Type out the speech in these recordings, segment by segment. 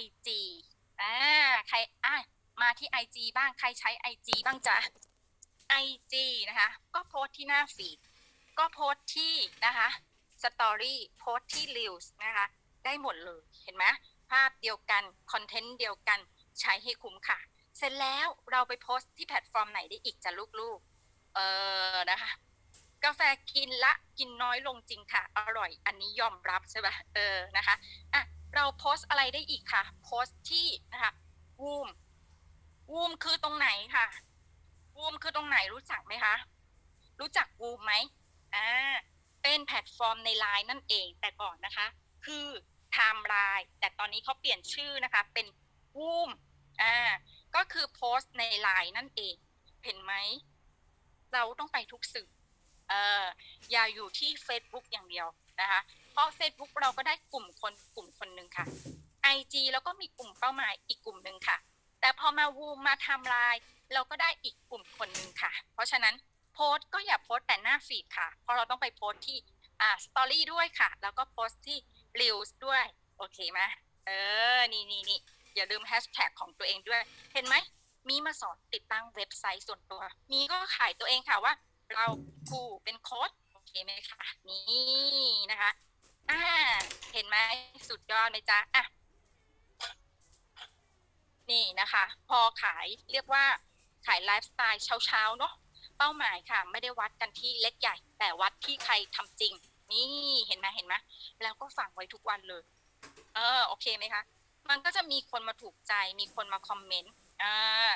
IG อ่าใครอะมาที่ IG บ้างใครใช้ IG บ้างจ๊ะ IG นะคะ ก็โพสต์ที่หน้าฟีดก็โพสต์ที่นะคะสตอรี่โพสต์ที่ Reels นะคะ ได้หมดเลยเห็นไหมภาพเดียวกัน คอนเทนต์เดียวกันใช้ให้คุ้มค่ะ เสร็จแล้วเราไปโพสต์ที่แพลตฟอร์มไหนได้อีกจ้ะลูกๆ เออนะคะ กาแฟกินละกินน้อยลงจริงค่ะ อร่อย อันนี้ยอมรับใช่ปะเออนะคะอะ เราโพสอะไรได้อีกค่ะ โพสที่นะคะวูมวูมคือตรงไหนค่ะวูมคือตรงไหนรู้จักไหมคะ รู้จักวูมไหมอ่าเป็นแพลตฟอร์มในไลน์นั่นเองแต่ก่อนนะคะ คือไทม์ไลน์แต่ตอนนี้เขาเปลี่ยนชื่อนะคะ เป็นวูมอ่าก็คือโพสในไลน์นั่นเอง เห็นไหม เราต้องไปทุกสื่อเอออย่าอยู่ที่ Facebook อย่างเดียวนะคะ ราะ Facebook เราก็ได้กลุ่มคนกลุ่มคนหนึ่งค่ะ IG แล้วก็มีกลุ่มเป้าหมายอีกกลุ่มหนึ่งค่ะ แต่พอมาวูมมาทำลายเราก็ได้อีกกลุ่มคนหนึ่งค่ะ เพราะฉะนั้นโพสต์ก็อย่าโพสต์แต่หน้าฟีดค่ะ เพราะเราต้องไปโพสต์ที่อ่าสตอรี่ด้วยค่ะ แล้วก็โพสต์ที่ Reels ด้วย โอเคไหมเออ นี่นี่นี่อย่าลืมแฮชแท็กของตัวเองด้วย เห็นไหม มีมาสอนติดตั้งเว็บไซต์ส่วนตัว มีก็ขายตัวเองค่ะว่า เราครูเป็นโค้ดโอเคไหมคะ นี่นะคะ อ่า เห็นไหมสุดยอดเลยจ้ะอะนี่นะคะ พอขายเรียกว่าขายไลฟ์สไตล์เช้าๆเนาะเป้าหมายค่ะ ไม่ได้วัดกันที่เล็กใหญ่ แต่วัดที่ใครทำจริง นี่เห็นไหมเห็นไหมแล้วก็ฝังไว้ทุกวันเลย เออโอเคไหมคะมันก็จะมีคนมาถูกใจ มีคนมาคอมเมนต์อ่า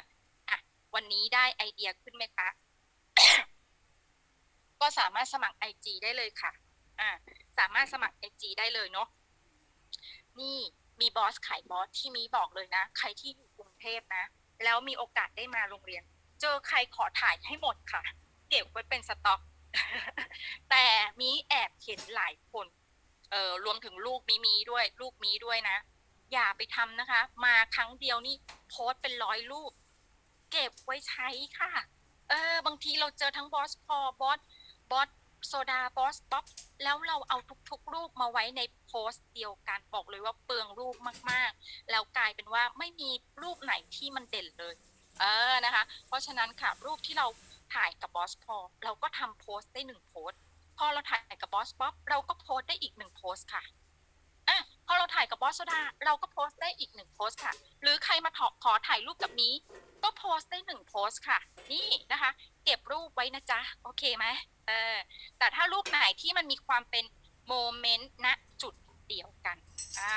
อะวันนี้ได้ไอเดียขึ้นไหมคะก็สามารถสมัคร IG ได้เลยค่ะ อ่า สามารถสมัคร IG ได้เลยเนาะนี่มีบอสขายบอสที่มีบอกเลยนะ ใครที่อยู่กรุงเทพนะ แล้วมีโอกาสได้มาโรงเรียน เจอใครขอถ่ายให้หมดค่ะ เก็บไว้เป็นสต็อก แต่มีแอบเห็นหลายคนเอ่อรวมถึงลูกมีมีด้วย ลูกมีด้วยนะ อย่าไปทำนะคะ มาครั้งเดียวนี่โพสเป็นร้อยรูป เก็บไว้ใช้ค่ะ เออบางทีเราเจอทั้งบอสพอบอสบอส โซดาบอสป๊อปแล้วเราเอาทุกๆ รูปมาไว้ในโพสต์เดียวกันบอกเลยว่าเปลืองรูปมากๆ แล้วกลายเป็นว่าไม่มีรูปไหนที่มันเด่นเลย เออนะคะ เพราะฉะนั้นค่ะรูปที่เราถ่ายกับบอสพอเราก็ทำโพสต์ได้หนึ่งโพสต์พอเราถ่ายกับบอสป๊อปเราก็โพสต์ได้อีกหนึ่งโพสต์ค่ะอะพอเราถ่ายกับบอสโซดาเราก็โพสต์ได้อีกหนึ่งโพสต์ค่ะ หรือใครมาขอขอถ่ายรูปกับนี้ ก็โพสต์ได้หนึ่งโพสต์ค่ะ นี่นะคะ เก็บรูปไว้นะจ๊ะ โอเคไหมเออแต่ถ้ารูปไหนที่มันมีความเป็นโมเมนต์ณจุดเดียวกันอ่า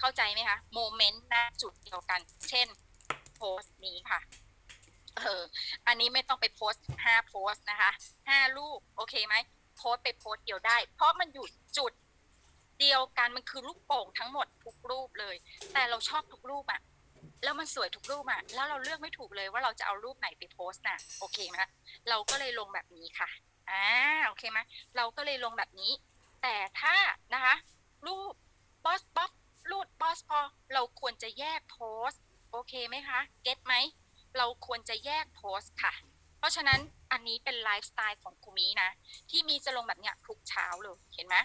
เข้าใจไหมคะโมเมนต์ณจุดเดียวกัน เช่นโพสต์นี้ค่ะเอออันนี้ไม่ต้องไปโพสต์ห้าโพสต์นะคะห้ารูปโอเคไหมโพสต์ไปโพสต์เดียวได้ เพราะมันอยู่จุดเดียวกันมันคือลูกโป่งทั้งหมดทุกรูปเลย แต่เราชอบทุกรูปอะ แล้วมันสวยทุกรูปอะแล้วเราเลือกไม่ถูกเลยว่าเราจะเอารูปไหนไปโพสต์น่ะโอเคไหมเราก็เลยลงแบบนี้ค่ะอ่าโอเคไหมเราก็เลยลงแบบนี้ แต่ถ้านะคะ รูปบอสบ๊อบรูปบอสพอเราควรจะแยกโพสต์โอเคไหมคะเก็ตไหมเราควรจะแยกโพสต์ค่ะ เพราะฉะนั้นอันนี้เป็นไลฟ์สไตล์ของคุมินะ ที่มีจะลงแบบเนี้ยทุกเช้าเลยเห็นไหม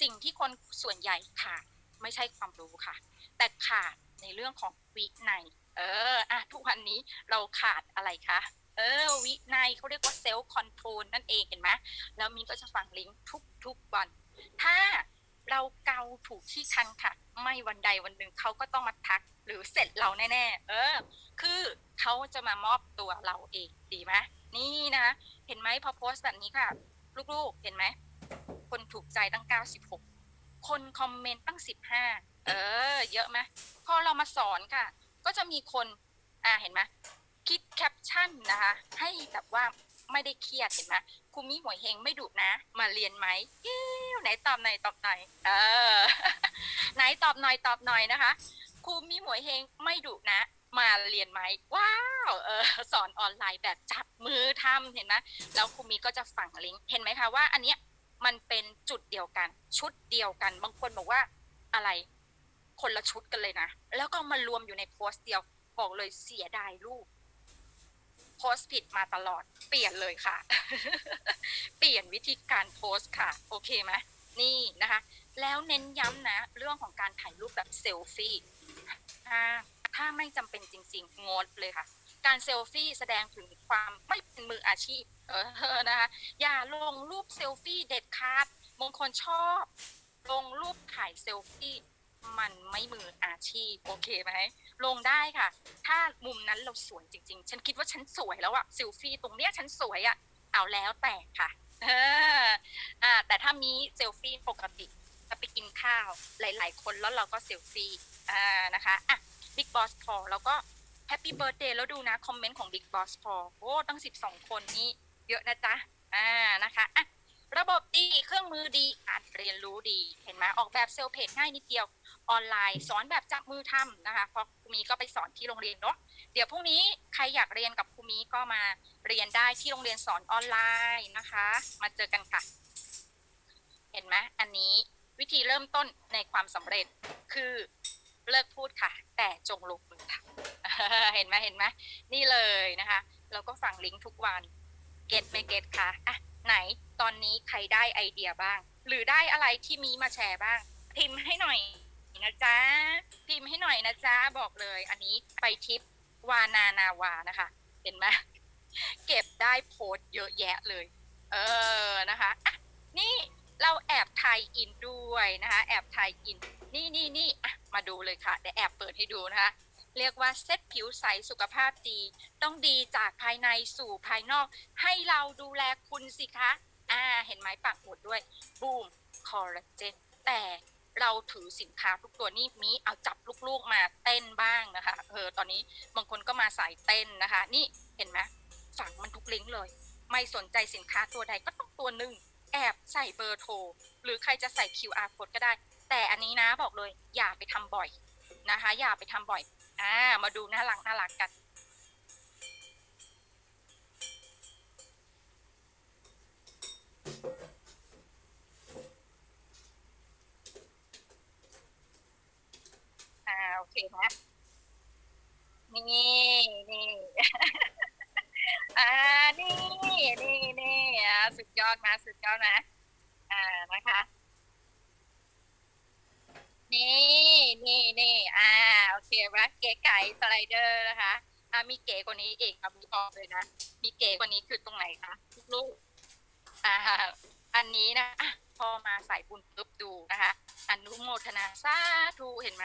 สิ่งที่คนส่วนใหญ่ขาดไม่ใช่ความรู้ค่ะ แต่ขาด ในเรื่องของวินัยเอออะทุกวันนี้เราขาดอะไรคะเออวินัยเขาเรียกว่าเซลล์คอนโทรลนั่นเองเห็นไหมแล้วมินก็จะฟังลิงก์ทุกทุกวัน ถ้าเราเกาถูกที่คันค่ะ ไม่วันใดวันหนึ่งเขาก็ต้องมาทัก หรือเสร็จเราแน่ๆ เออ คือเขาจะมามอบตัวเราเองดีไหมนี่นะ เห็นไหมพอโพสต์แบบนี้ค่ะ ลูกๆ เห็นไหม คนถูกใจตั้ง 96 คนคอมเมนต์ตั้ง 15 เออ เยอะไหมพอเรามาสอนค่ะ ก็จะมีคน อ่าเห็นไหมคิดแคปชั่นนะคะ ให้แบบว่าไม่ได้เครียดเห็นไหมครูมิหวยเฮงไม่ดุนะ มาเรียนไหมอ้ไหนตอบหน่อยตอบหน่อยเออ ไหนตอบหน่อยตอบหน่อยนะคะครูมิหวยเฮงไม่ดุนะ มาเรียนไหมว้าวเออสอนออนไลน์แบบจับมือทำเห็นไหมแล้วครูมิก็จะฝังลิงก์เห็นไหมคะว่า อันเนี้ยมันเป็นจุดเดียวกัน ชุดเดียวกัน บางคนบอกว่าอะไร คนละชุดกันเลยนะ แล้วก็มารวมอยู่ในโพสต์เดียว บอกเลยเสียดายรูปโพสต์ผิดมาตลอด เปลี่ยนเลยค่ะ เปลี่ยนวิธีการโพสต์ค่ะ โอเคไหมนี่นะคะ แล้วเน้นย้ำนะ เรื่องของการถ่ายรูปแบบเซลฟี่ถ้าไม่จำเป็นจริง ๆ งดเลยค่ะ การเซลฟี่แสดงถึงความไม่เป็นมืออาชีพ เออนะคะ อย่าลงรูปเซลฟี่เด็ดขาดบางคนชอบ ลงรูปถ่ายเซลฟี่ มันไม่มืออาชีพโอเคไหมลงได้ค่ะ ถ้ามุมนั้นเราสวยจริง ๆ ฉันคิดว่าฉันสวยแล้วอะเซลฟี่ตรงเนี้ยฉันสวยอะเอาแล้วแต่ค่ะอ่าแต่ถ้ามีเซลฟี่ปกติจะไปกินข้าวหลาย ๆ คนแล้วเราก็เซลฟี่อ่านะคะอะ Big Boss พอแล้วก็แฮปปี้เบิร์ a เดย์แล้วดูนะ คอมเมนต์ของ Big Boss พอโอ้ตั้ง 12 คนนี่เยอะนะจ๊ะอ่านะคะอะระบบดี เครื่องมือดีอ่านเรียนรู้ดี เห็นไหมออกแบบเซลเพจง่ายนิดเดียว ออนไลน์ สอนแบบจับมือทำนะคะเพราะครูมีก็ไปสอนที่โรงเรียนเนาะเดี๋ยวพรุ่งนี้ใครอยากเรียนกับครูมีก็มาเรียนได้ที่โรงเรียนสอนออนไลน์นะคะ มาเจอกันค่ะ เห็นไหมอันนี้วิธีเริ่มต้นในความสำเร็จคือเลิกพูดค่ะ แต่จงลงมือทำเห็นไหมเห็นไหมนี่เลยนะคะ เราก็ฟังลิงก์ทุกวันเก็ตไม่เก็ตค่ะอะไหนตอนนี้ใครได้ไอเดียบ้าง หรือได้อะไรที่มีมาแชร์บ้างพิมพ์ให้หน่อย นะจ๊ะ พิมพ์ให้หน่อยนะจ๊ะ บอกเลย อันนี้ไปทิปวานานาวานะคะ เห็นไหมเก็บได้โพสเยอะแยะเลย เออนะคะอะนี่เราแอบไทยอินด้วยนะคะ แอบไทยอิน นี่นี่นี่อะมาดูเลยค่ะเดี๋ยวแอบเปิดให้ดูนะคะ เรียกว่าเซ็ตผิวใสสุขภาพดี ต้องดีจากภายในสู่ภายนอก ให้เราดูแลคุณสิคะ อ่า เห็นไหมปักหมุดด้วย บูมคอลลาเจนแต่ เราถือสินค้าทุกตัวนี่มีเอาจับลูกๆมาเต้นบ้างนะคะเออตอนนี้บางคนก็มาสายเต้นนะคะ นี่เห็นไหมฝังมันทุกลิงก์เลย ไม่สนใจสินค้าตัวใดก็ต้องตัวหนึ่งแอบใส่เบอร์โทร หรือใครจะใส่ QR code ก็ได้ แต่อันนี้นะบอกเลยอย่าไปทำบ่อยนะคะ อย่าไปทำบ่อยอ่ามาดูน่ารักน่ารักกัน อ่า โอ เคนะนี่นี่อ่านี่นี่นี่อ่าสุดยอดนะสุดยอดนะ อ่านะคะ นี่นี่นี่อ่าโอเคไหมเก๋ไก่สไลเดอร์นะคะอ่ามีเก๋กว่านี้อีกเอามีบอกเลยนะมีเก๋กว่านี้คือตรงไหนคะลูกอ่าอันนี้นะอะพอมาใส่บุญปุ๊บดูนะคะอนุโมทนาสาธุเห็นไหม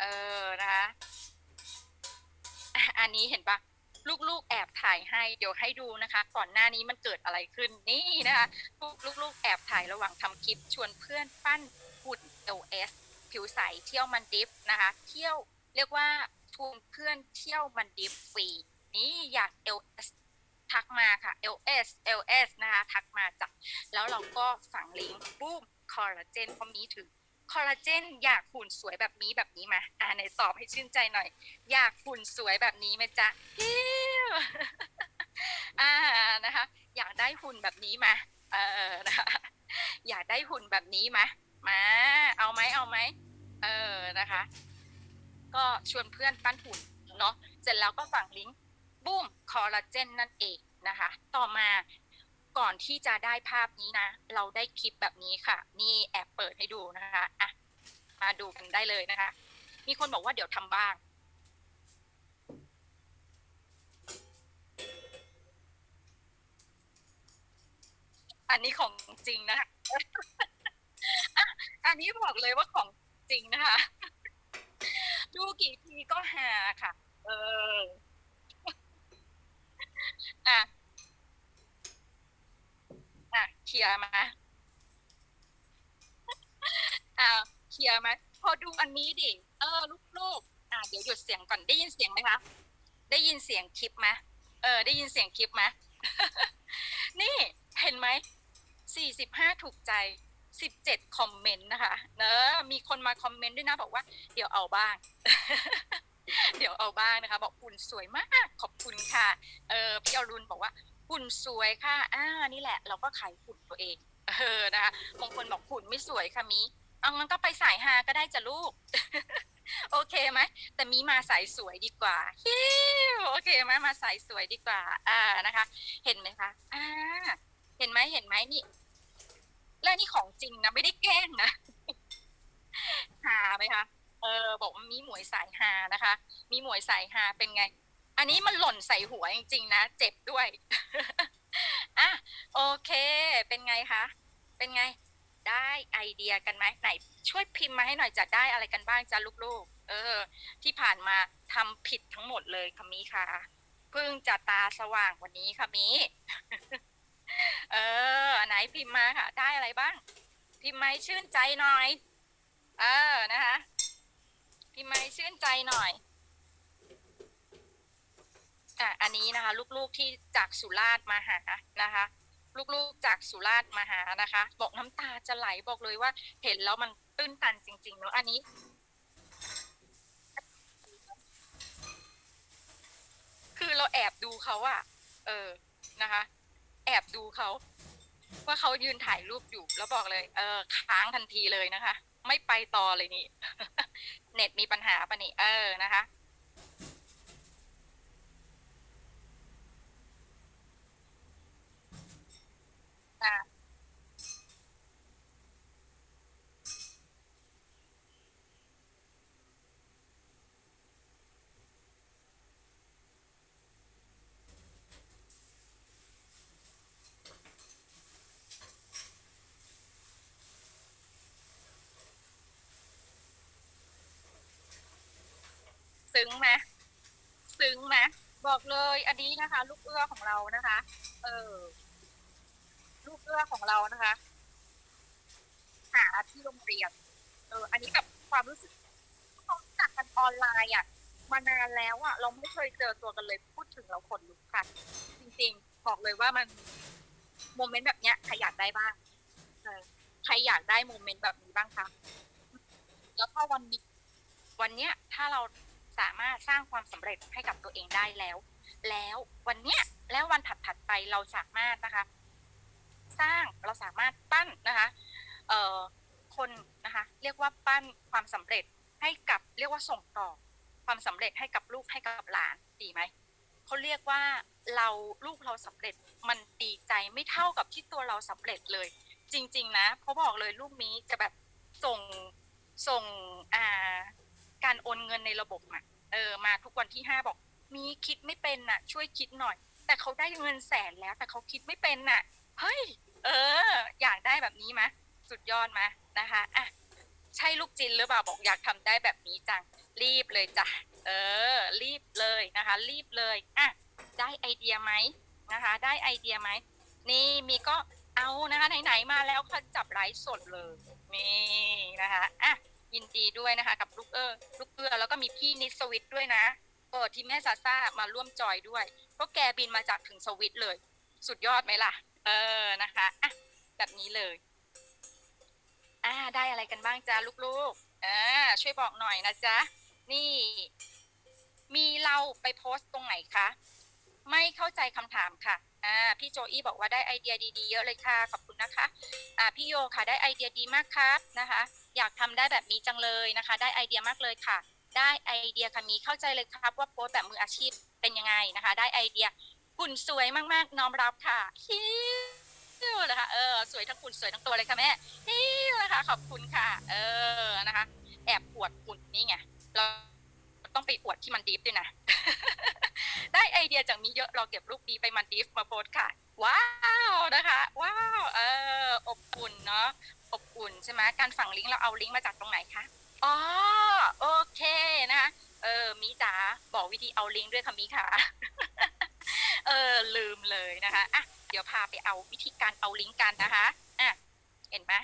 เออนะคะ อันนี้เห็นปะลูกๆแอบถ่ายให้เดี๋ยวให้ดูนะคะ ก่อนหน้านี้มันเกิดอะไรขึ้นนี่นะคะลูกๆแอบถ่ายระหว่างทำคลิป ชวนเพื่อนปั้นหุ่น LS ผิวใสเที่ยวมันดิฟนะคะ เที่ยวเรียกว่าชวนเพื่อนเที่ยวมันดิฟฟรีนี่อยาก LS ทักมาค่ะ LS LS นะคะ ทักมาจ้ะแล้วเราก็สั่งลิงก์ปุ๊บคอลลาเจนพอมีถึง คอลลาเจนอยากหุ่นสวยแบบนี้แบบนี้มาอ่าในตอบให้ชื่นใจหน่อย อยากหุ่นสวยแบบนี้ไหมจ๊ะฮิวอ่านะคะ อยากได้หุ่นแบบนี้มาเออนะคะอยากได้หุ่นแบบนี้มามา เอาไหมเอาไหมเออนะคะ ก็ชวนเพื่อนปั้นหุ่นเนาะเสร็จแล้วก็สั่งลิงก์บูมคอลลาเจนนั่นเองนะคะ ต่อมา ก่อนที่จะได้ภาพนี้นะ เราได้คลิปแบบนี้ค่ะ นี่แอบเปิดให้ดูนะคะอะมาดูกันได้เลยนะคะ มีคนบอกว่าเดี๋ยวทำบ้าง อันนี้ของจริงนะคะอันนี้บอกเลยว่าของจริงนะคะ ดูกี่ทีก็หาค่ะ เออ อะ อะเคลียร์มาอ่าเคลียร์ไหมพอดูอันนี้ดิเออลูกๆอะเดี๋ยวหยุดเสียงก่อนได้ยินเสียงไหมคะได้ยินเสียงคลิปไหมเออ ได้ยินเสียงคลิปไหมนี่เห็นไหมสี่สิบห้าถูกใจสิบเจ็ดคอมเมนต์นะคะเนอะมีคนมาคอมเมนต์ด้วยนะบอกว่า เดี๋ยวเอาบ้าง เดี๋ยวเอาบ้างนะคะ บอกหุ่นสวยมาก ขอบคุณค่ะ เออพี่อรุณบอกว่า หุ่นสวยค่ะ อ่า นี่แหละ เราก็ขายหุ่นตัวเอง เออ นะคะบางคนบอกหุ่นไม่สวยค่ะมีเอางั้นก็ไปสายฮาก็ได้จ้ะลูก โอเคไหม แต่มีมาสายสวยดีกว่าฮิวโอเคไหมมาสายสวยดีกว่า อ่า นะคะ เห็นไหมคะ อ่า เห็นไหมเห็นไหมนี่ และนี่ของจริงนะ ไม่ได้แกล้งนะหาไหมคะ เออ บอกมีหมวยสายฮานะคะ มีหมวยสายฮาเป็นไง อันนี้มันหล่นใส่หัวจริงๆนะ เจ็บด้วย อะโอเค เป็นไงคะ เป็นไง ได้ไอเดียกันไหมไหน ช่วยพิมพ์มาให้หน่อยจะได้อะไรกันบ้างจ้าลูกๆ เออ ที่ผ่านมาทำผิดทั้งหมดเลยค่ะมีค่ะเพิ่งจะตาสว่างวันนี้ค่ะมีเออ ไหนพิมพ์มาค่ะ ได้อะไรบ้าง พิมพ์มาให้ชื่นใจหน่อย เออนะคะ พิมพ์มาให้ชื่นใจหน่อย อะอันนี้นะคะ ลูกๆที่จากสุราษฎร์มาหานะคะ ลูกๆจากสุราษฎร์มาหานะคะ บอกน้ำตาจะไหลบอกเลยว่า เห็นแล้วมันตื้นตันจริง ๆ เนอะอันนี้คือเราแอบดูเขาอะเออ นะคะ แอบดูเขา ว่าเขายืนถ่ายรูปอยู่ แล้วบอกเลย เออ ค้างทันทีเลยนะคะ ไม่ไปต่อเลยนี่ เน็ตมีปัญหาปะนี่ เออ นะคะ อะซึ้งไหมซึ้งไหมบอกเลยอันนี้นะคะ ลูกเอื้อของเรานะคะ เออ ลูกเอื้อของเรานะคะ หาที่โรงเรียนเอออันนี้แบบความรู้สึกเราจักกันออนไลน์อะ มานานแล้วอะ เราไม่เคยเจอตัวกันเลยพูดถึงเราขนลุกค่ะ จริงๆ บอกเลยว่ามันโมเมนต์แบบเนี้ยใครอยากได้บ้างเออใครอยากได้โมเมนต์แบบนี้บ้างคะแล้วถ้าวันนี้วันเนี้ยถ้าเราสามารถสร้างความสำเร็จให้กับตัวเองได้แล้ว แล้ววันเนี้ยแล้ววันถัดๆไปเราสามารถนะคะ สร้างเราสามารถปั้นนะคะเอ่อคนนะคะเรียกว่าปั้นความสำเร็จให้กับเรียกว่าส่งต่อความสำเร็จให้กับลูกให้กับหลานดีไหมเขาเรียกว่าเราลูกเราสำเร็จมันดีใจไม่เท่ากับที่ตัวเราสำเร็จเลย จริง ๆ นะเพราะบอกเลยลูกนี้จะแบบส่งส่งอ่าการโอนเงินในระบบอะเออมาทุกวันที่ห้าบอก มีคิดไม่เป็นน่ะ ช่วยคิดหน่อย แต่เขาได้เงินแสนแล้ว แต่เขาคิดไม่เป็นน่ะ เฮ้ย เออ อยากได้แบบนี้ไหมสุดยอดไหมนะคะอะใช่ลูกจินหรือเปล่าบอกอยากทำได้แบบนี้จังรีบเลยจ้ะเออ รีบเลยนะคะ รีบเลยอะได้ไอเดียไหมนะคะ ได้ไอเดียไหมนี่มีก็เอานะคะไหนๆมาแล้วค่ะจับไลฟ์สดเลยนี่นะคะอะยินดีด้วยนะคะ กับลูกเออลูกเอือแล้วก็มีพี่นิสวิตด้วยนะเออที่แม่ซาซ่ามาร่วมจอยด้วยเพราะแกบินมาจากถึงสวิตเลย สุดยอดไหมล่ะ เออนะคะอะแบบนี้เลย อ่า ได้อะไรกันบ้างจ้าลูกๆอ่าช่วยบอกหน่อยนะจ๊ะ นี่ มีเราไปโพสต์ตรงไหนคะ ไม่เข้าใจคำถามค่ะอ่าพี่โจอี้บอกว่าได้ไอเดียดีๆเยอะเลยค่ะ ขอบคุณนะคะ อ่าพี่โยค่ะได้ไอเดียดีมากครับนะคะ อยากทำได้แบบนี้จังเลยนะคะ ได้ไอเดียมากเลยค่ะ ได้ไอเดียค่ะมีเข้าใจเลยครับ ว่าโพสต์แบบมืออาชีพเป็นยังไงนะคะ ได้ไอเดีย หุ่นสวยมากๆ น้อมรับค่ะฮิวนะคะเออสวยทั้งหุ่นสวยทั้งตัวเลยค่ะแม่ฮิวนะคะ ขอบคุณค่ะ เออนะคะ แอบอวดหุ่นนี่ไงเราต้องไปอวดที่มันดีฟด้วยนะ ได้ไอเดียจากนี้เยอะเราเก็บรูปดีไปมันดีฟมาโพสต์ค่ะ ว้าวนะคะ ว้าวเอออบอุ่นเนาะอบอุ่นใช่ไหมการฝังลิงก์เราเอาลิงก์มาจากตรงไหนคะอ๋อโอเคนะคะเออมีจ๋าบอกวิธีเอาลิงก์ด้วยค่ะมีค่ะ เออลืมเลยนะคะอะเดี๋ยวพาไปเอาวิธีการเอาลิงก์กันนะคะอะเห็นไหม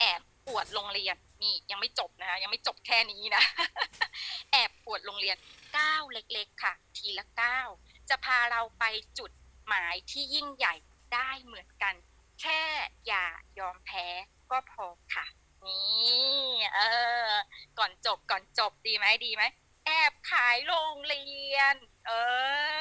แอบปวดโรงเรียนนี่ยังไม่จบนะคะยังไม่จบแค่นี้นะ แอบปวดโรงเรียนก้าวเล็กๆค่ะ ทีละก้าวจะพาเราไปจุดหมายที่ยิ่งใหญ่ได้เหมือนกัน แค่อย่ายอมแพ้ก็พอค่ะ นี่เออ ก่อนจบก่อนจบดีไหมดีไหมแอบขายโรงเรียน เอ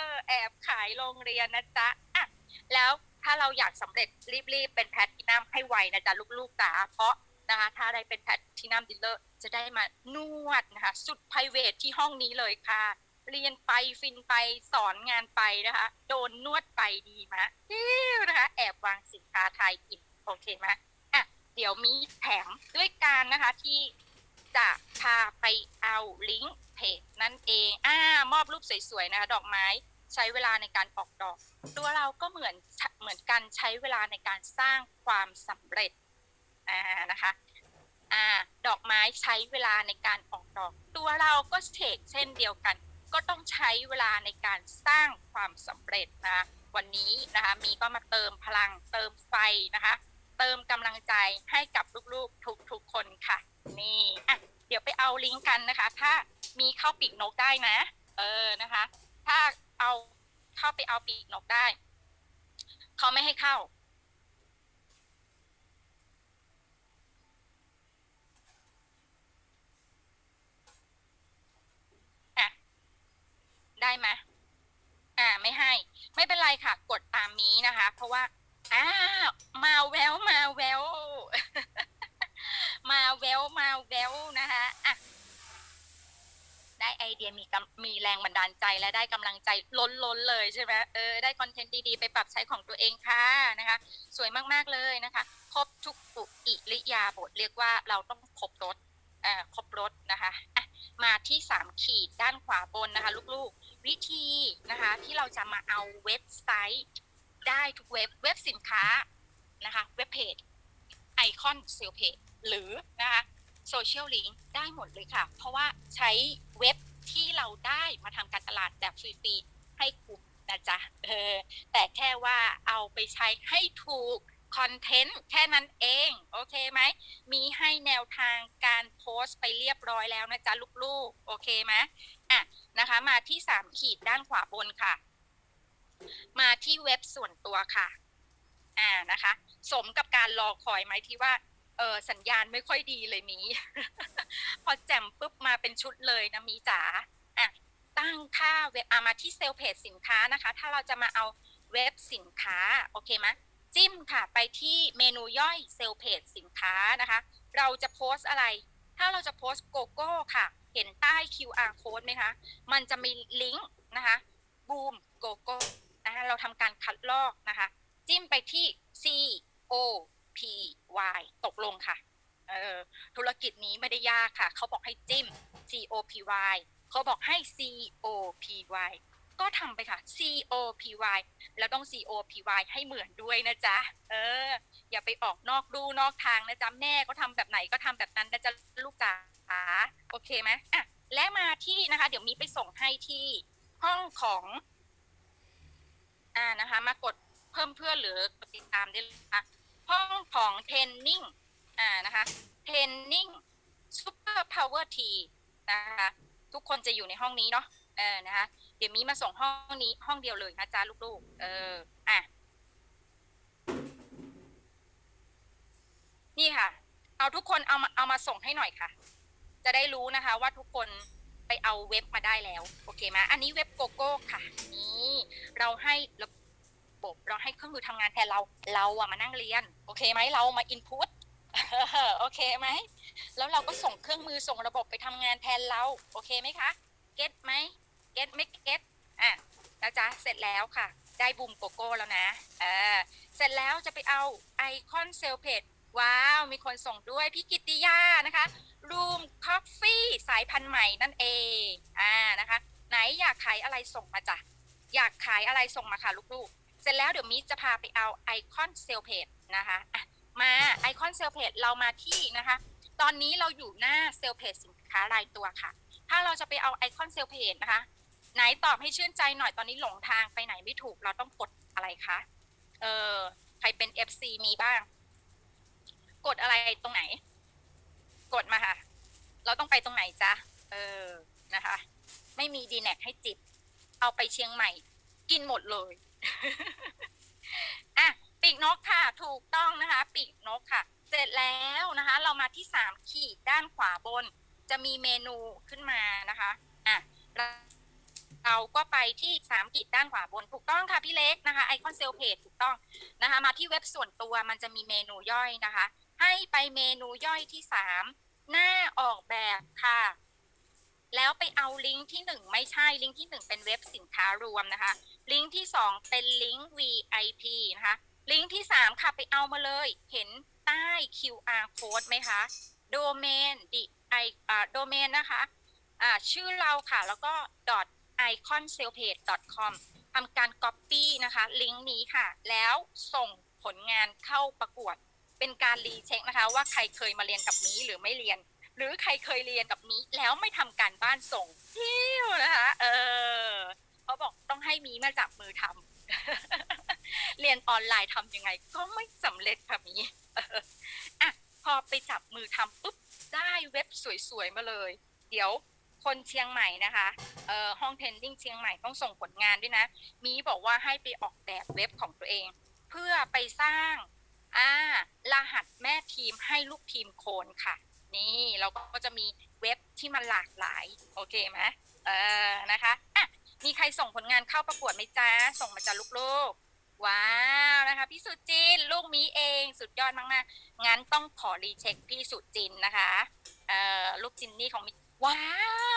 อ แอบขายโรงเรียนนะจ๊ะอะแล้วถ้าเราอยากสำเร็จรีบๆ เป็นแพทตินัมให้ไวนะจ๊ะลูกๆจ๋าเพราะนะคะถ้าได้เป็นแพทตินัมดิลเลอร์จะได้มานวดนะคะ สุด p r i v a t ที่ห้องนี้เลยค่ะ เรียนไปฟินไปสอนงานไปนะคะ โดนนวดไปดีมะฮิวนะคะ แอบวางสินค้าไทยอินโอเคไหมอะเดี๋ยวมีแถมด้วยการนะคะที่จะพาไปเอาลิงก์ เพจนั่นเองอ่ามอบรูปสวยๆนะคะดอกไม้ใช้เวลาในการออกดอก ตัวเราก็เหมือนเหมือนกันใช้เวลาในการสร้างความสำเร็จอ่านะคะอ่าดอกไม้ใช้เวลาในการออกดอก ตัวเราก็เทคเช่นเดียวกัน ก็ต้องใช้เวลาในการสร้างความสำเร็จนะคะวันนี้นะคะมีก็มาเติมพลังเติมไฟนะคะ เติมกำลังใจให้กับลูกๆทุกๆคนค่ะ นี่อะ เดี๋ยวไปเอาลิงก์กันนะคะ ถ้ามีเข้าปีกนกได้นะ เออนะคะ ถ้าเอาเข้าไปเอาปีกนกได้เขาไม่ให้เข้า อะ ได้ไหมอ่า ไม่ให้ ไม่เป็นไรค่ะ กดตามนี้นะคะ เพราะว่า อ้าวมาแววมาแวว มาแววมาแววนะคะอะได้ไอเดียมีกำมีแรงบันดาลใจและได้กำลังใจล้นล้นเลยใช่ไหมเออได้คอนเทนต์ดีๆ ไปปรับใช้ของตัวเองค่ะนะคะ สวยมากๆเลยนะคะ ครบทุกปุอิริยาบทเรียกว่าเราต้องครบรถเอ่อครบรถนะคะอะมาที่สามขีดด้านขวาบนนะคะ ลูกๆ วิธีนะคะ ที่เราจะมาเอาเว็บไซต์ ได้ทุกเว็บเว็บสินค้านะคะ เว็บเพจ ไอคอนเซลเพจหรือนะคะโซเชียลลิงก์ได้หมดเลยค่ะ เพราะว่าใช้เว็บที่เราได้มาทำการตลาดแบบฟรีๆให้คุ้มนะจ๊ะเออแต่แค่ว่าเอาไปใช้ให้ถูกคอนเทนต์แค่นั้นเอง โอเคไหม มีให้แนวทางการโพสต์ไปเรียบร้อยแล้วนะจ๊ะ ลูกๆ โอเคไหมอะนะคะ มาที่สามขีดด้านขวาบนค่ะ มาที่เว็บส่วนตัวค่ะ อ่านะคะ สมกับการรอคอยไหมที่ว่าเออสัญญาณไม่ค่อยดีเลยมี พอแจมปุ๊บมาเป็นชุดเลยนะมีจ๋าอะตั้งค่าเว็บอามาที่เซลเพจสินค้านะคะ ถ้าเราจะมาเอาเว็บสินค้าโอเคไหมจิ้มค่ะไปที่เมนูย่อยเซลเพจสินค้านะคะ เราจะโพสอะไร ถ้าเราจะโพสโกโก้ค่ะ เห็นใต้ QR code ไหมคะ มันจะมีลิงก์นะคะบูมโกโก้นะคะเราทำการคัดลอกนะคะ จิ้มไปที่ C O P Y ตกลงค่ะ เออ ธุรกิจนี้ไม่ได้ยากค่ะ เขาบอกให้จิ้ม C O P Y เขาบอกให้ C O P Y ก็ทำไปค่ะ C O P Y แล้วต้อง C O P Y ให้เหมือนด้วยนะจ๊ะ เออ อย่าไปออกนอกรูนอกทางนะจ๊ะ แม่ก็ทำแบบไหนก็ทำแบบนั้นนะจ๊ะลูกจ๋าโอเคไหมอะ และมาที่นะคะ เดี๋ยวมีไปส่งให้ที่ห้องของ อ่านะคะ มากดเพิ่มเพื่อนหรือกดติดตามได้เลยนะคะห้องของเทรนนิ่งอ่านะคะเทรนนิ่ง ซูเปอร์พาวเวอร์ทีนะคะทุกคนจะอยู่ในห้องนี้เนาะเออนะคะเดี๋ยวมีมาส่งห้องนี้ห้องเดียวเลยนะจ๊ะลูกๆ เอออะนี่ค่ะ เอาทุกคนเอามาเอามาส่งให้หน่อยค่ะ จะได้รู้นะคะ ว่าทุกคนไปเอาเว็บมาได้แล้ว โอเคไหมอันนี้เว็บโกโก้ค่ะ นี่เราให้ระบบเราให้เครื่องมือทำงานแทนเรา เราอะมานั่งเรียน โอเคไหมเรามาอินพุตโอเคไหม แล้วเราก็ส่งเครื่องมือส่งระบบไปทำงานแทนเรา โอเคไหมคะ เก็ตไหมเก็ตไม่เก็ตอะนะจ๊ะเสร็จแล้วค่ะ ได้บูมโกโก้แล้วนะเออเสร็จแล้วจะไปเอาไอคอนเซลเพจว้าว มีคนส่งด้วยพี่กิตติยานะคะรูมคอฟฟี่สายพันธุ์ใหม่นั่นเองอ่านะคะ ไหนอยากขายอะไรส่งมาจ้ะอยากขายอะไรส่งมาค่ะลูกๆ เสร็จแล้วเดี๋ยวมิสจะพาไปเอาไอคอนเซลเพจนะคะะมาไอคอนเซลเพจเรามาที่นะคะ ตอนนี้เราอยู่หน้าเซลเพจสินค้ารายตัวค่ะ ถ้าเราจะไปเอาไอคอนเซลเพจนะคะ ไหนตอบให้ชื่นใจหน่อยตอนนี้หลงทางไปไหนไม่ถูกเราต้องกดอะไรคะเออใครเป็น FC มีบ้าง กดอะไรตรงไหน กดมาค่ะ เราต้องไปตรงไหนจ๊ะเออนะคะ ไม่มีดีแน็กให้จิบเอาไปเชียงใหม่ กินหมดเลยอะปีกนกค่ะ ถูกต้องนะคะ ปีกนกค่ะ ร็จแล้วนะคะ เรามาที่สามขีดด้านขวาบน จะมีเมนูขึ้นมานะคะอะเราก็ไปที่สามขีดด้านขวาบนถูกต้องค่ะพี่เล็กนะคะไอคอนเซลเพจถูกต้องนะคะมาที่เว็บส่วนตัวมันจะมีเมนูย่อยนะคะ ให้ไปเมนูย่อยที่สามหน้าออกแบบค่ะ แล้วไปเอาลิงก์ที่หนึ่งไม่ใช่ลิงก์ที่หนึ่งเป็นเว็บสินค้ารวมนะคะ ลิงก์ที่สองเป็นลิงก์ VIP นะคะลิงก์ที่สามค่ะไปเอามาเลย เห็น ใต้ QR code ไหมคะโดเมนดิไออ่าโดเมนนะคะอ่าชื่อเราค่ะ แล้วก็ dot iconselpage com ทำการ copy นะคะ ลิงก์นี้ค่ะ แล้วส่งผลงานเข้าประกวด เป็นการรีเช็คนะคะ ว่าใครเคยมาเรียนกับนี้หรือไม่เรียน หรือใครเคยเรียนกับนี้แล้วไม่ทำการบ้านส่งพิ้วนะคะ เออเขาบอกต้องให้มีมาจับมือทำ เรียนออนไลน์ทำยังไง ก็ไม่สำเร็จค่ะมีอะพอไปจับมือทำปุ๊บได้เว็บสวยๆมาเลย เดี๋ยวคนเชียงใหม่นะคะเอ่อห้องเทรนดิ้งเชียงใหม่ต้องส่งผลงานด้วยนะ มีบอกว่าให้ไปออกแบบเว็บของตัวเอง เพื่อไปสร้างอ่ารหัสแม่ทีมให้ลูกทีมโคนค่ะ นี่เราก็จะมีเว็บที่มันหลากหลาย โอเคไหมเออนะคะ มีใครส่งผลงานเข้าประกวดไหมจ๊ะ ส่งมาจากลูกๆ ว้าวนะคะพี่สุจินลูกมีเองสุดยอดมากๆ งั้นต้องขอรีเช็คพี่สุจินนะคะเอ่อลูกจินนี่ของมิว้า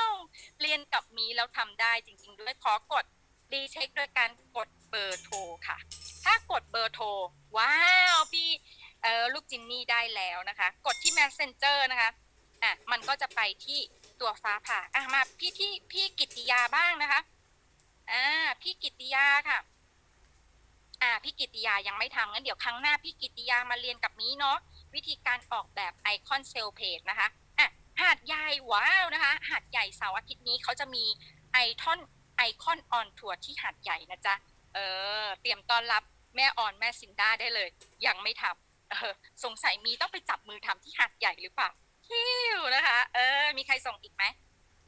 ว เรียนกับมีแล้วทำได้จริง ๆ ด้วยขอกดรีเช็คด้วยการกดเบอร์โทรค่ะ ถ้ากดเบอร์โทรว้าวพี่เออลูกจินนี่ได้แล้วนะคะ กดที่ Messenger นะคะอะมันก็จะไปที่ตัวฟ้าผ่าอะมาพี่ที่พี่กิติยาบ้างนะคะ อ่าพี่กิติยาค่ะ อ่าพี่กิติยายังไม่ทำงั้นเดี๋ยวครั้งหน้าพี่กิตติยามาเรียนกับมีเนาะวิธีการออกแบบไอคอนเซลเพจนะคะอะหาดใหญ่ว้าวนะคะหาดใหญ่เสาร์อาทิตย์นี้เขาจะมีไอทอนไอคอนออนทัวร์ที่หาดใหญ่นะจ๊ะเออ เตรียมต้อนรับแม่ออนแม่ซินด้าได้เลย ยังไม่ทำเออสงสัยมีต้องไปจับมือทำที่หาดใหญ่หรือเปล่าคิวนะคะ เออ มีใครส่งอีกไหม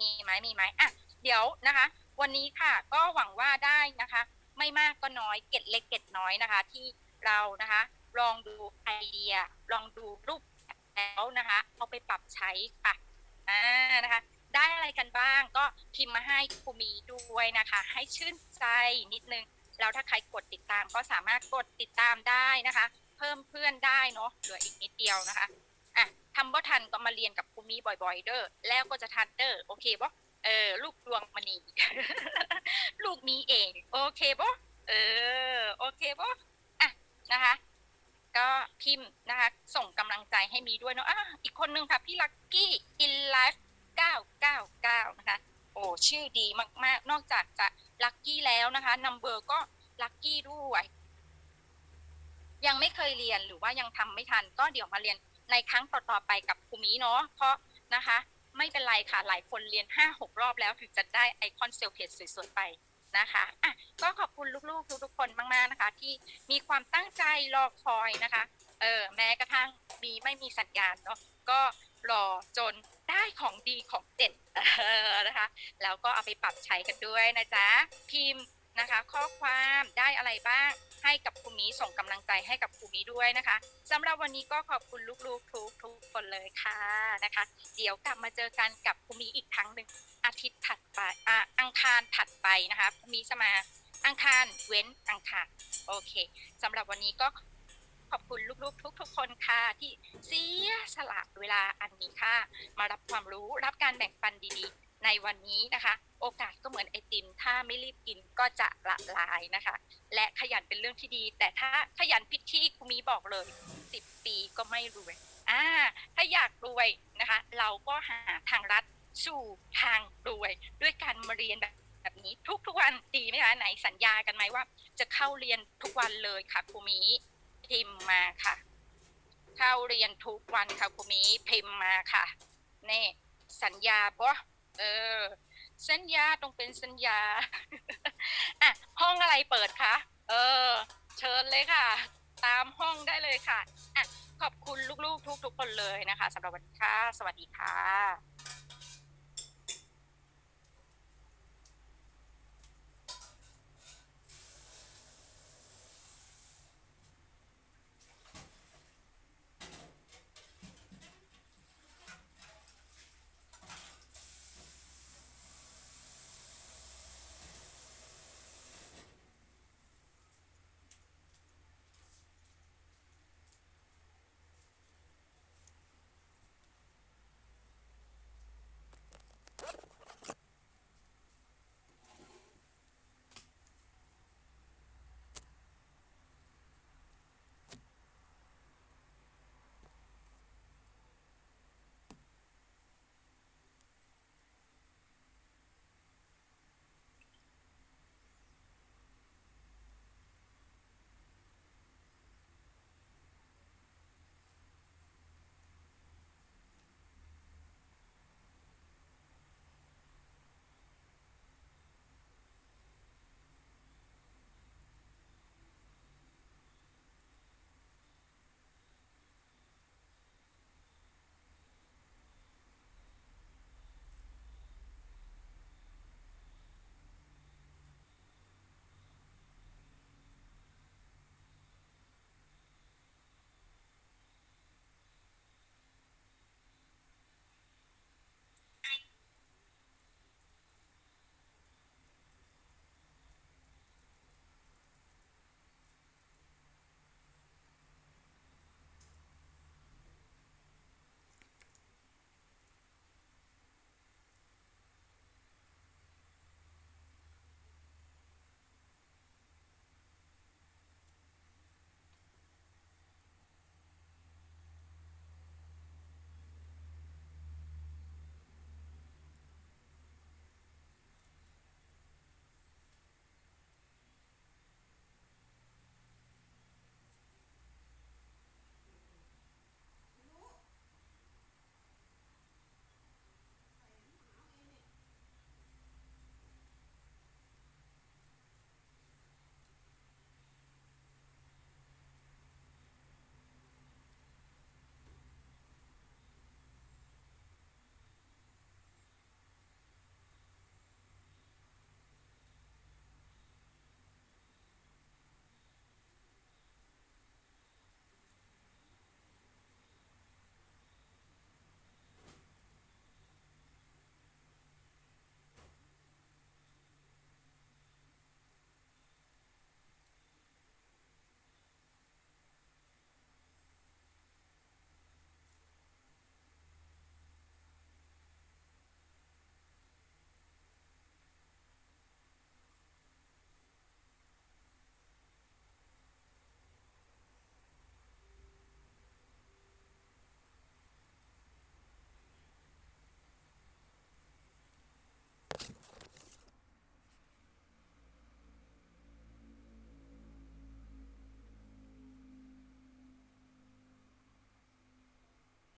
มีไหมมีไหมอะเดี๋ยวนะคะ วันนี้ค่ะก็หวังว่าได้นะคะ ไม่มากก็น้อยเก็ดเล็กเก็ดน้อยนะคะ ที่เรานะคะ ลองดูไอเดีย ลองดูรูปแล้วนะคะ เอาไปปรับใช้ค่ะอ่านะคะ ได้อะไรกันบ้างก็พิมพ์มาให้ครูมีด้วยนะคะ ให้ชื่นใจนิดนึง แล้วถ้าใครกดติดตามก็สามารถกดติดตามได้นะคะ เพิ่มเพื่อนได้เนาะเหลืออีกนิดเดียวนะคะอะทำบ่ทันก็มาเรียนกับครูมีบ่อย ๆ เด้อแล้วก็จะทันเด้อโอเคบ่ เออ ลูกดวงมณี ลูกมีเอง โอเคบ่เออ โอเคบ่อะนะคะ ก็พิมพ์นะคะ ส่งกำลังใจให้มีด้วยเนาะอะอีกคนนึงค่ะ พี่ลักกี้อินไลฟ์999 นะคะ โอ้ชื่อดีมาก ๆ นอกจากจะลัคกี้แล้วนะคะนัมเบอร์ก็ลัคกี้ด้วยยังไม่เคยเรียนหรือว่ายังทำไม่ทัน ก็เดี๋ยวมาเรียนในครั้งต่อๆไปกับครูมีเนาะเพราะนะคะ ไม่เป็นไรค่ะ หลายคนเรียน 5-6 รอบแล้วถึงจะได้ไอคอนเซลเพจสวยๆไปนะคะอะก็ขอบคุณลูกๆ ทุกๆคนมากๆนะคะ ที่มีความตั้งใจรอคอยนะคะเออแม้กระทั่งมีไม่มีสัญญาณเนาะก็รอจนได้ของดีของเด็ดนะคะ แล้วก็เอาไปปรับใช้กันด้วยนะจ๊ะพิมพ์นะคะ ข้อความได้อะไรบ้าง ให้กับครูมีส่งกำลังใจให้กับครูมีด้วยนะคะสำหรับวันนี้ก็ขอบคุณลูกๆทุกทุกๆคนเลยค่ะนะคะ เดี๋ยวกลับมาเจอกันกับครูมีอีกครั้งหนึ่งอาทิตย์ถัดไปอะอังคารถัดไปนะคะครูมีจะมาอังคารเว้นอังคารโอเคสำหรับวันนี้ก็ขอบคุณลูกๆ ทุก ๆ คนค่ะที่เสียสละเวลาอันนี้ค่ะ มารับความรู้รับการแบ่งปันดีๆ ในวันนี้นะคะ โอกาสก็เหมือนไอติม ถ้าไม่รีบกินก็จะละลายนะคะ และขยันเป็นเรื่องที่ดี แต่ถ้าขยันผิดที่ครูมีบอกเลย 10 ปีก็ไม่รวยอ่าถ้าอยากรวยนะคะ เราก็หาทางลัดสู่ทางรวย ด้วยการมาเรียนแบบแบบนี้ทุกๆวันดีไหมคะไหนสัญญากันไหมว่า จะเข้าเรียนทุกวันเลยค่ะครูมีพิมพ์มาค่ะ เข้าเรียนทุกวันค่ะครูมีพิมพ์มาค่ะนี่สัญญาปะเออ สัญญาต้องเป็นสัญญาอะห้องอะไรเปิดคะเออ เชิญเลยค่ะ ตามห้องได้เลยค่ะอะขอบคุณลูกๆทุกๆคนเลยนะคะสำหรับวันนี้ค่ะ สวัสดีค่ะ